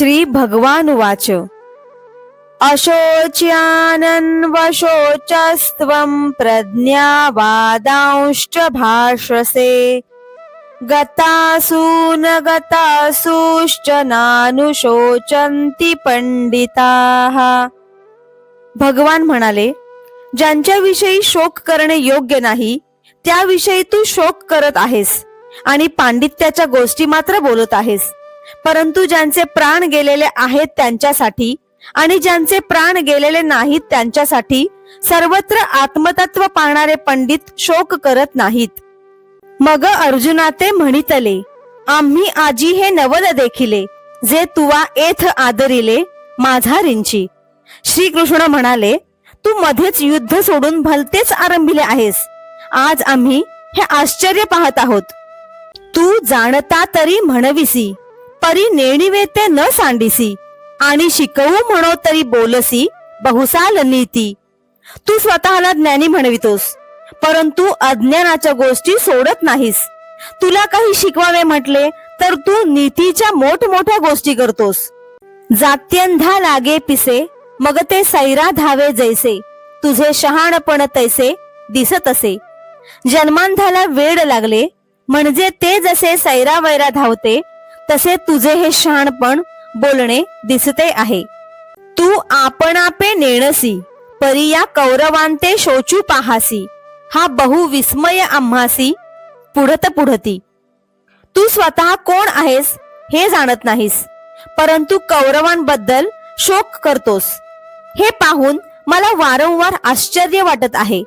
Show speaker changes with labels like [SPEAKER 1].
[SPEAKER 1] श्री भगवान वाच अशोच्यानन्वशोचस्त्वं प्रज्ञावादांश्च भाषसे गतासून गतासूश्च नानुशोचन्ति पंडिताः भगवान म्हणाले ज्यांच्याविषयी शोक करणे योग्य नाही त्याविषयी तू शोक करत आहेस आणि पांडित्याच्या गोष्टी मात्र बोलत आहेस. परंतु ज्यांचे प्राण गेलेले आहेत त्यांच्यासाठी आणि ज्यांचे प्राण गेलेले नाहीत त्यांच्यासाठी सर्वत्र आत्मतत्व पाहणारे पंडित शोक करत नाहीत. मग अर्जुना ते म्हणितले आम्ही आजी हे नवल देखिले जे तुवा एथ आदरिले माझा रिंची. श्रीकृष्ण म्हणाले तू मध्येच युद्ध सोडून भलतेच आरंभिले आहेस. आज आम्ही हे आश्चर्य पाहत आहोत. तू जाणता तरी म्हणविसी. परी नेणिवे ते न सांडिसी. आणि शिकवू म्हणो तरी बोलसी बहुसाल नीती तू स्वतःला ज्ञानी म्हणवितोस परंतु अज्ञानाच्या गोष्टी सोडत नाहीस. तुला काही शिकवावे म्हटले तर तू नीतीच्या मोठमोठ्या गोष्टी करतोस. जात्यंधा लागे पिसे मग ते सैरा धावे जैसे. तुझे शहाणपण तैसे दिसत असे. जन्मांधाला वेड लागले म्हणजे ते जसे सैरा वैरा धावते तसे तुझे हे शहाणपण बोलणे दिसते आहे. तू आपण आपे नेणसी परी या कौरवांते शोचू पाहासी. हा बहु विस्मय आम्हासी पुढत पुढती. तू स्वतः कोण आहेस हे जाणत नाहीस परंतु कौरवांबद्दल शोक करतोस. हे पाहून मला वारंवार आश्चर्य वाटत आहे.